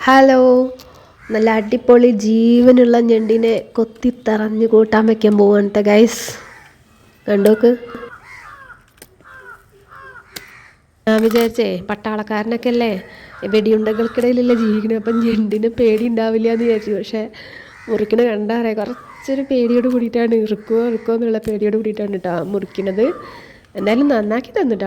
Hello നല്ല അടിപൊളി ജീവനുള്ള ഞണ്ടിനെ കൊത്തിത്തറഞ്ഞ് കൂട്ടാൻ വയ്ക്കാൻ പോവാണ് ഗൈസ് കണ്ടോക്ക്? ഞാൻ വിചാരിച്ചേ പട്ടാളക്കാരനൊക്കെ അല്ലേ വെടിയുണ്ടകൾക്കിടയിലല്ലേ ജീവിക്കണേ അപ്പം ഞണ്ടിന് പേടി ഉണ്ടാവില്ല എന്ന് വിചാരിച്ചു. പക്ഷേ മുറിക്കണ കണ്ടാറേ കുറച്ചൊരു പേടിയോട് കൂടിയിട്ടാണ് ഇറുക്കോ ഇറുക്കോ എന്നുള്ള പേടിയോട് കൂടിയിട്ടാണ് കേട്ടോ മുറിക്കണത്. എന്തായാലും നന്നാക്കി തന്നിട്ട്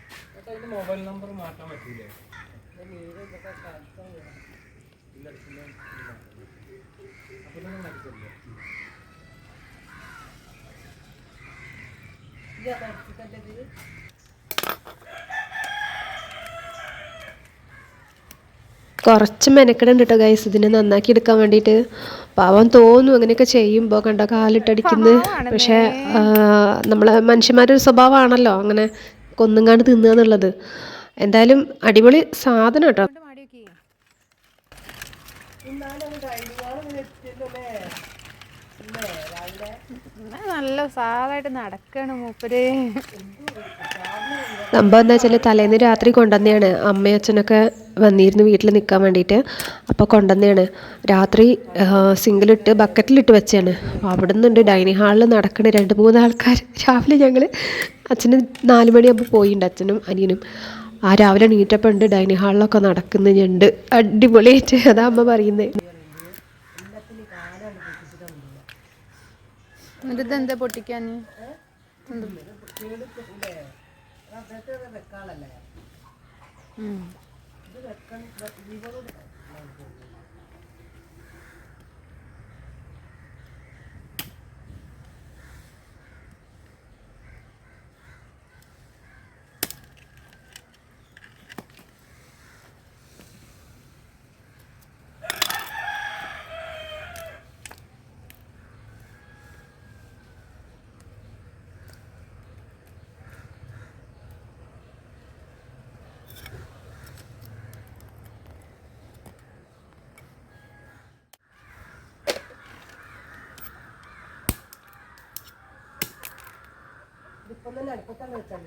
മൊബൈൽ നമ്പർ മാറ്റാൻ പറ്റില്ലേ കുറച്ച് മെനക്കെടുണ്ട് കേട്ടോ ഗൈസ് ഇതിനെ നന്നാക്കി എടുക്കാൻ വേണ്ടിട്ട് പാവം തോന്നും അങ്ങനെയൊക്കെ ചെയ്യുമ്പോൾ കണ്ടോ കാലിട്ടടിക്കുന്നത് പക്ഷേ നമ്മളെ മനുഷ്യന്മാരൊരു സ്വഭാവമാണല്ലോ. അങ്ങനെ കൊന്നുങ്ങാണ്ട് തിന്നുക എന്നുള്ളത് എന്തായാലും അടിപൊളി സാധനം കേട്ടോ. നോക്കി നല്ല സാധായിട്ട് നടക്കണം മൂപ്പര്. സംഭവം എന്താ വെച്ചാൽ തലേന്ന് രാത്രി കൊണ്ടുവന്നെയാണ് അമ്മയും അച്ഛനൊക്കെ വന്നിരുന്നു വീട്ടിൽ നിൽക്കാൻ വേണ്ടിയിട്ട്. അപ്പോൾ കൊണ്ടുവന്നെയാണ് രാത്രി സിംഗിളിട്ട് ബക്കറ്റിലിട്ട് വെച്ചാണ് അപ്പോൾ അവിടെ നിന്നുണ്ട് ഡൈനിങ് ഹാളിൽ നടക്കണ രണ്ട് മൂന്ന് ആൾക്കാർ രാവിലെ ഞങ്ങൾ അച്ഛന് നാല് മണിയാകുമ്പോൾ പോയിണ്ട് അച്ഛനും അനിയനും. ആ രാവിലെ നീറ്റപ്പോൾ ഉണ്ട് ഡൈനിങ് ഹാളിലൊക്കെ നടക്കുന്നുണ്ട് അടിപൊളിയായിട്ട് അതാ അമ്മ പറയുന്നത് എന്നിട്ട് ഇതെന്താ പൊട്ടിക്കാൻ വെക്കാളല്ലേ 我们那里不干那，里。